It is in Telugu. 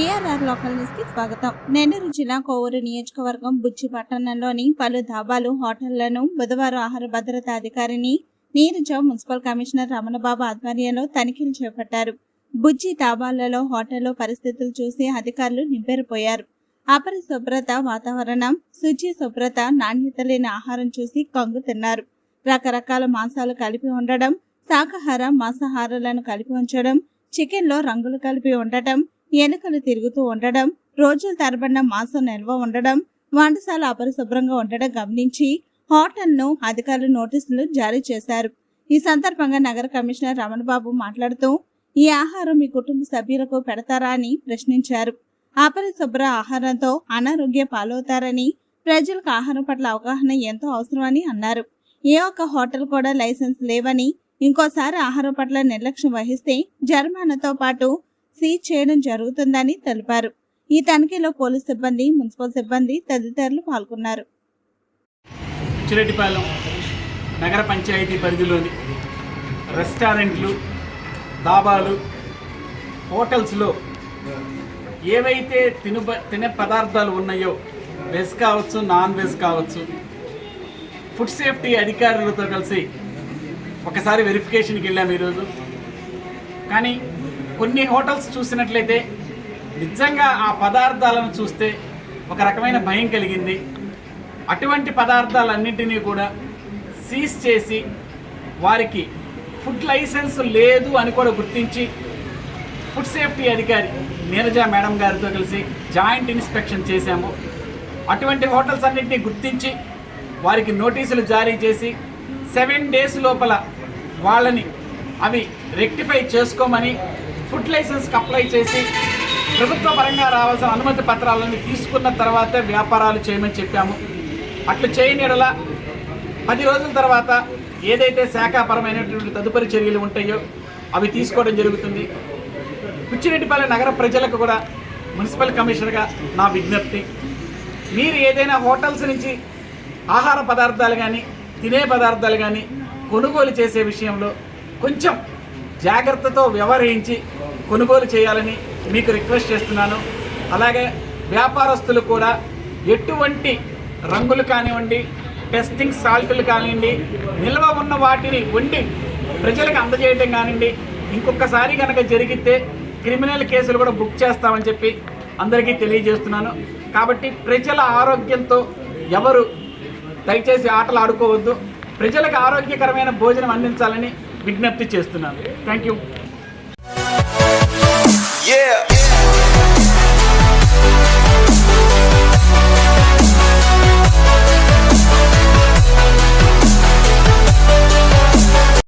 బీఆర్ఆర్ లోకల్ న్యూస్కి స్వాగతం. నెల్లూరు జిల్లా కోవూరు నియోజకవర్గం బుచ్చి పట్టణంలోని పలు ధాబాలు హోటళ్ళను బుధవారం ఆహార భద్రతా అధికారిని నీరజ మున్సిపల్ కమిషనర్ రమణబాబు ఆధ్వర్యంలో తనిఖీలు చేపట్టారు. బుజ్జి ధాబాలలో హోటల్లో పరిస్థితులు చూసి అధికారులు నివ్వెరపోయారు అపరిశుభ్రత వాతావరణం శుచి శుభ్రత నాణ్యత లేని ఆహారం చూసి కంగు తిన్నారు. రకరకాల మాంసాలు కలిపి ఉండడం శాకాహార మాంసాహారాలను కలిపి ఉంచడం చికెన్లో రంగులు కలిపి ఉండటం ఎలుకలు తిరుగుతూ ఉండడం రోజుల తరబడిన మాంసం నిల్వ ఉండడం వంటశాల అపరిశుభ్రంగా ఉండడం గమనించి హోటల్ను అధికారులు నోటీసులు జారీ చేశారు. ఈ సందర్భంగా నగర కమిషనర్ రమణబాబు మాట్లాడుతూ ఈ ఆహారం మీ కుటుంబ సభ్యులకు పెడతారా? అని ప్రశ్నించారు. అపరిశుభ్ర ఆహారంతో అనారోగ్య పాలవుతారని ప్రజలకు ఆహారం పట్ల అవగాహన ఎంతో అవసరమని అన్నారు. ఏ ఒక్క హోటల్ కూడా లైసెన్స్ లేవని ఇంకోసారి ఆహారం పట్ల నిర్లక్ష్యం వహిస్తే జరిమానాతో పాటు సీజ్ చేయడం జరుగుతుందని తెలిపారు. ఈ తనిఖీలో పోలీస్ సిబ్బంది మున్సిపల్ సిబ్బంది తదితరులు పాల్గొన్నారు. చిరెడ్డిపాలెం నగర పంచాయతీ పరిధిలోని రెస్టారెంట్లు దాబాలు హోటల్స్లో ఏవైతే తిను తినే పదార్థాలు ఉన్నాయో వెజ్ కావచ్చు నాన్ వెజ్ కావచ్చు ఫుడ్ సేఫ్టీ అధికారులతో కలిసి ఒకసారి వెరిఫికేషన్కి వెళ్ళాము ఈరోజు. కానీ కొన్ని హోటల్స్ చూసినట్లయితే నిజంగా ఆ పదార్థాలను చూస్తే ఒక రకమైన భయం కలిగింది. అటువంటి పదార్థాలన్నింటినీ కూడా సీజ్ చేసి వారికి ఫుడ్ లైసెన్స్ లేదు అని కూడా గుర్తించి ఫుడ్ సేఫ్టీ అధికారి నీరజ మేడం గారితో కలిసి జాయింట్ ఇన్స్పెక్షన్ చేశాము. అటువంటి హోటల్స్ అన్నింటినీ గుర్తించి వారికి నోటీసులు జారీ చేసి సెవెన్ డేస్ లోపల వాళ్ళని అవి రెక్టిఫై చేసుకోమని ఫుడ్ లైసెన్స్కి అప్లై చేసి ప్రభుత్వ పరంగా రావాల్సిన అనుమతి పత్రాలను తీసుకున్న తర్వాతే వ్యాపారాలు చేయమని చెప్పాము. అట్లు చేయని ఎడల పది రోజుల తర్వాత ఏదైతే శాఖాపరమైనటువంటి తదుపరి చర్యలు ఉంటాయో అవి తీసుకోవడం జరుగుతుంది. పిచ్చిరెడ్డిపల్లి నగర ప్రజలకు కూడా మున్సిపల్ కమిషనర్గా నా విజ్ఞప్తి. మీరు ఏదైనా హోటల్స్ నుంచి ఆహార పదార్థాలు కానీ తినే పదార్థాలు కానీ కొనుగోలు చేసే విషయంలో కొంచెం జాగ్రత్తతో వ్యవహరించి కొనుగోలు చేయాలని మీకు రిక్వెస్ట్ చేస్తున్నాను. అలాగే వ్యాపారస్తులు కూడా ఎటువంటి రంగులు కానివ్వండి టెస్టింగ్ సాల్ట్లు కానివ్వండి నిల్వ ఉన్న వాటిని వండి ప్రజలకు అందజేయటం కానివ్వండి ఇంకొకసారి కనుక జరిగితే క్రిమినల్ కేసులు కూడా బుక్ చేస్తామని చెప్పి అందరికీ తెలియజేస్తున్నాను. కాబట్టి ప్రజల ఆరోగ్యంతో ఎవరు దయచేసి ఆటలు ఆడుకోవద్దు. ప్రజలకు ఆరోగ్యకరమైన భోజనం అందించాలని విజ్ఞప్తి చేస్తున్నాను. Thank you Yeah.